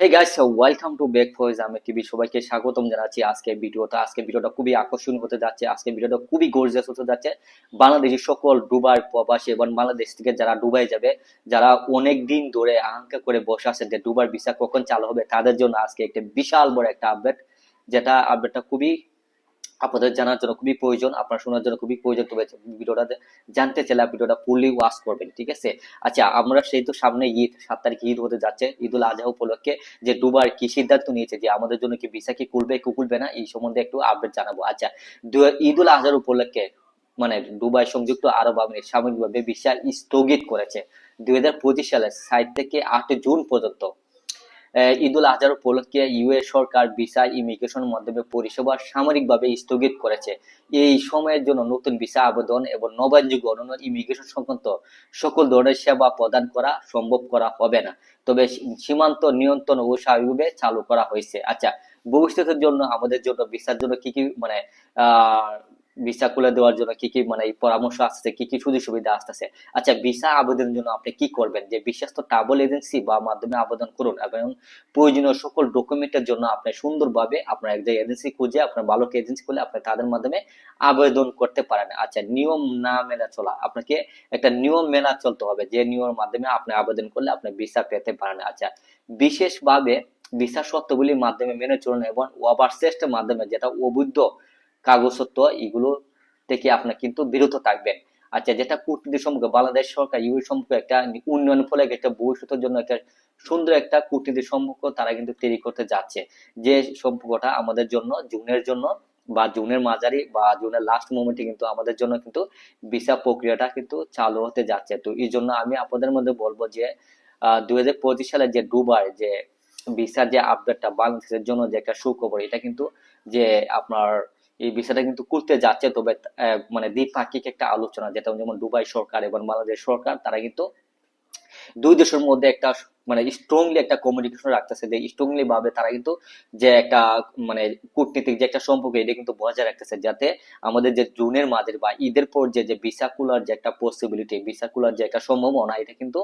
Hey guys welcome to back Foyez আমি TV সবাইকে স্বাগতম জানাচ্ছি আজকে ভিডিওটা আজকে ভিডিওটা খুবই আকর্ষণীয় হতে যাচ্ছে। আজকে ভিডিওটা খুবই গর্জিয়াস হতে যাচ্ছে। বাংলাদেশি সকল ডুবার প্রবাসী এবং বাংলাদেশ থেকে যারা ডুবাই যাবে, যারা অনেক দিন ধরে আকাঙ্ক্ষা করে বসে আছেন যে ডুবার ভিসা কখন চালু হবে, তাদের জন্য আজকে একটা বিশাল বড় একটা আপডেট যেটা আপডেটটা খুবই আপনাদের জানার জন্য খুবই প্রয়োজন, আপনার শোনার জন্য খুবই প্রয়োজন। তবে ভিডিওটা জানতে চাইলে ভিডিওটা ফুললি ওয়াচ করবেন, ঠিক আছে? আচ্ছা আমরা সেই তো সামনে ঈদ, সাত তারিখ ঈদ হতে যাচ্ছে ঈদ উল আজহা উপলক্ষে যে দুবার কি সিদ্ধান্ত নিয়েছে যে আমাদের জন্য কি ভিসা কি খুলবে কি খুলবে না, এই সম্বন্ধে একটু আপডেট জানাব। আচ্ছা ঈদ উল আজহার উপলক্ষে মানে দুবাই সংযুক্ত আরব আমিরাত সাময়িকভাবে ভিসা স্থগিত করেছে। দুই হাজার পঁচিশ সালের সাত থেকে আট জুন পর্যন্ত আহ, ঈদ উল আজহার উপলক্ষে ইউএস সরকার ভিসা ইমিগ্রেশন মাধ্যমে পরিষেবা সামরিকভাবে স্থগিত করেছে। এই সময়ের জন্য নতুন ভিসা আবেদন এবং নবায়নযোগ্য অন্যান্য ইমিগ্রেশন সংক্রান্ত সকল ধরনের সেবা প্রদান করা সম্ভব করা হবে না। তবে সীমান্ত নিয়ন্ত্রণ ও স্বাভাবিকভাবে চালু করা হয়েছে। আচ্ছা ভবিষ্যতের জন্য আমাদের জন্য ভিসার জন্য কি কি মানে আহ ভিসা খুলে দেওয়ার জন্য কি কি মানে পরামর্শ আসছে কি কি সুযোগ সুবিধা আসতেছে? আচ্ছা ভিসা আবেদনের জন্য আপনি কি করবেন? যে বিশ্বস্ত ট্রাভেল এজেন্সি বা মাধ্যমে আবেদন করুন এবং প্রয়োজনীয় সকল ডকুমেন্টের জন্য আপনি সুন্দরভাবে আপনার এক এজেন্সি খুঁজে, আপনার ভালো এজেন্সি খুলে আপনি তাদের মাধ্যমে আবেদন করতে পারেন। আচ্ছা নিয়ম না মেনে চলা, আপনাকে একটা নিয়ম মেনা চলতে হবে। যে নিয়মের মাধ্যমে আপনি আবেদন করলে আপনি ভিসা পেতে পারেন। আচ্ছা বিশেষভাবে ভিসা শর্তগুলির মাধ্যমে মেনে চলুন এবং ওভারসেস্টের মাধ্যমে যেটা অবৈধ কাগজপত্র এগুলো থেকে আপনি কিন্তু বিরত থাকবেন। আচ্ছা যেটা কূটনীতি সম্পর্কে, বাংলাদেশ সরকার ইউ সম্পর্কে একটা উন্নয়ন ফলে একটা ভবিষ্যতের জন্য একটা সুন্দর একটা কূটনীতি সম্পর্ক তারা কিন্তু তৈরি করতে যাচ্ছে। যে সম্পর্কটা আমাদের জন্য, জুনের জন্য বা জুনের মাঝারি বা জুনের লাস্ট মোমেন্টে কিন্তু আমাদের জন্য কিন্তু ভিসা প্রক্রিয়াটা কিন্তু চালু হতে যাচ্ছে। তো এই জন্য আমি আপনাদের মধ্যে বলব যে দুই হাজার পঁচিশ সালে যে দুবার যে ভিসার যে আপডেটটা বাংলাদেশের জন্য যে একটা সুখবর, এটা কিন্তু যে আপনার এই বিষয়টা কিন্তু করতে যাচ্ছে। তবে মানে দ্বিপাক্ষিক একটা আলোচনা, যেটা যেমন দুবাই সরকার এবং বাংলাদেশ সরকার, তারা কিন্তু দুই দেশের মধ্যে একটা মানে স্ট্রংলি একটা কমিউনিকেশন রাখতেছে যে স্ট্রংলি ভাবে তারা কিন্তু যে একটা মানে কূটনীতিক যে একটা সম্পর্ক, এটা কিন্তু বজায় রাখতেছে যাতে আমাদের যে জুনের মাঝের বা ঈদের পর যে যে ভিসা যে একটা পসিবিলিটি ভিসা যে একটা সম্ভাবনা, এটা কিন্তু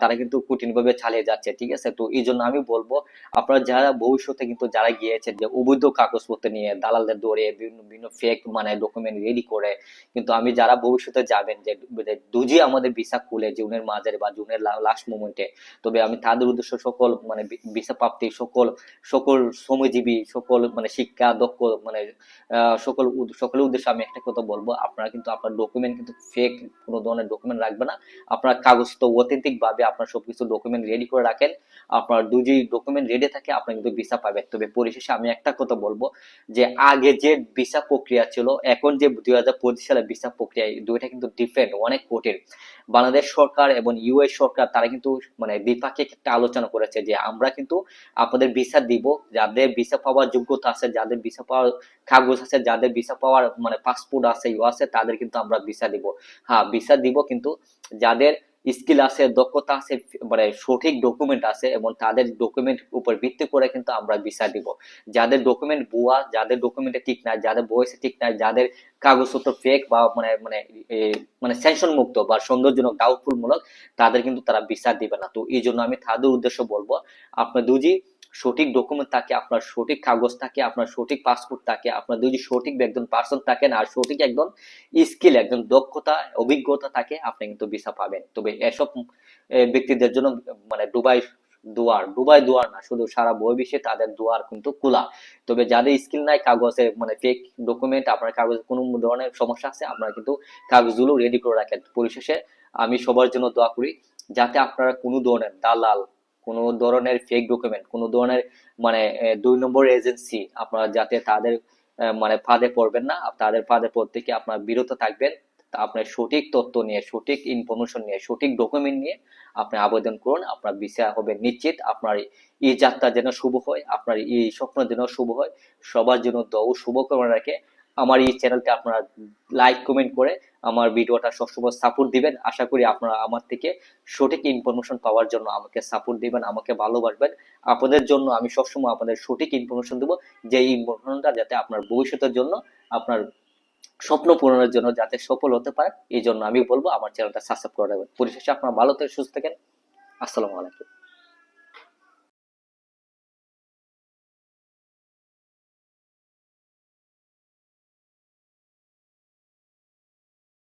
তারা কিন্তু কঠিনভাবে চালিয়ে যাচ্ছে, ঠিক আছে? তো এই জন্য আমি বলব, আপনারা যারা ভবিষ্যতে কিন্তু যারা গিয়েছেন যে অবৈধ কাগজপত্র নিয়ে দালালদের দৌড়ে বিভিন্ন বিভিন্ন ফেক মানে ডকুমেন্ট রেডি করে, কিন্তু আমি যারা ভবিষ্যতে যাবেন যে যে দুজি আমাদের ভিসা খুলে জুনের মাঝের বা জুনের লাস্ট মোমেন্টে তবে আমি তাদের উদ্দেশ্য সকল মানে ভিসা প্রাপ্তি, সকল সকল শ্রমজীবী, সকল মানে শিক্ষা দক্ষ মানে সকল সকলের উদ্দেশ্যে আমি একটা কথা বলব। আপনারা কিন্তু, আপনার ডকুমেন্ট কিন্তু ফেক কোনো ধরনের ডকুমেন্ট রাখবে না। আপনার কাগজ তো অথেন্টিক ভাবে আপনার সবকিছু ডকুমেন্ট রেডি করে রাখেন। আপনার দুজি ডকুমেন্ট রেডি থাকে আপনার কিন্তু ভিসা পাবেন। তবে পরিশেষে আমি একটা কথা বলব যে, আগে যে ভিসা প্রক্রিয়া ছিল, এখন যে দুই হাজার পঁচিশ সালের ভিসা প্রক্রিয়া দুইটা কিন্তু ডিফারেন্ট অনেক কঠিন। বাংলাদেশ সরকার এবং ইউএস সরকার, তারা কিন্তু মানে দ্বিপাক্ষিক একটা আলোচনা করেছে যে আমরা কিন্তু আপনাদের ভিসা দিব, যাদের ভিসা পাওয়ার যোগ্যতা আছে, যাদের ভিসা পাওয়ার কাগজ আছে, যাদের ভিসা পাওয়ার মানে পাসপোর্ট আছে, ইউ আছে, তাদের কিন্তু আমরা ভিসা দিব। হ্যাঁ ভিসা দিব কিন্তু যাদের স্কিল আছে, দক্ষতা আছে মানে সঠিক ডকুমেন্ট আছে এবং তাদের ডকুমেন্ট উপর ভিত্তি করে কিন্তু আমরা ভিসা দিব। যাদের ডকুমেন্ট বুয়া যাদের ডকুমেন্টে ঠিক নাই, যাদের বয়সে ঠিক নাই, যাদের কাগজপত্র ফেক বা মানে মানে মানে স্যাংশন মুক্ত বা সৌন্দর্যজনক ডাউটফুল মূলক তাদের কিন্তু তারা ভিসা দিবে না। তো এই জন্য আমি তাদের উদ্দেশ্য বলব, আপনার দুজি সঠিক ডকুমেন্ট থাকে, আপনার সঠিক কাগজ থাকে, আপনার সঠিক পাসপোর্ট থাকে, আপনার যদি সঠিক একজন পার্সন থাকেন আর সঠিক একজন স্কিল একজন দক্ষতা, অভিজ্ঞতা থাকে, আপনি কিন্তু ভিসা পাবেন। তবে এসব ব্যক্তিদের জন্য মানে দুবাই দুয়ার দুবাই দুয়ার না, শুধু সারা বই বিশ্বে তাদের দুয়ার কিন্তু খোলা। তবে যাদের স্কিল নাই, কাগজে মানে ফেক ডকুমেন্ট আপনার কাগজে কোনো ধরনের সমস্যা আছে, আপনারা কিন্তু কাগজগুলো রেডি করে রাখেন। পরিশেষে আমি সবার জন্য দোয়া করি, যাতে আপনারা কোনো ধরনের দালাল কোনো ধরনের ফেক ডকুমেন্ট কোনো ধরনের মানে দুই নম্বর এজেন্সি আপনারা যাতে তাদের মানে ফাঁদে পড়বেন না তাদের ফাঁদে পড়তে থেকে আপনারা বিরত থাকবেন। আপনার সঠিক তথ্য নিয়ে, সঠিক ইনফরমেশন নিয়ে, সঠিক ডকুমেন্ট নিয়ে আপনি আবেদন করুন। আপনার ভিসা হবে নিশ্চিত, আপনার এই যাত্রা যেন শুভ হয়, আপনার এই স্বপ্ন যেন শুভ হয়, সবার জন্য দৌ শুভ করে রাখে আমার এই চ্যানেলটা আপনারা লাইক কমেন্ট করে আমার ভিডিওটা সবসময় সাপোর্ট দিবেন। আশা করি আপনারা আমার থেকে সঠিক ইনফরমেশন পাওয়ার জন্য আমাকে সাপোর্ট দিবেন, আমাকে ভালোবাসবেন। আপনাদের জন্য আমি সবসময় আপনাদের সঠিক ইনফরমেশন দেবো, যে ইনফরমেশনটা যাতে আপনার ভবিষ্যতের জন্য, আপনার স্বপ্ন পূরণের জন্য যাতে সফল হতে পারে, এই জন্য আমি বলব আমার চ্যানেলটা সাবস্ক্রাইব করে দেবেন পরিশেষে আপনারা ভালো থেকে সুস্থ থাকেন। আসসালামু আলাইকুম।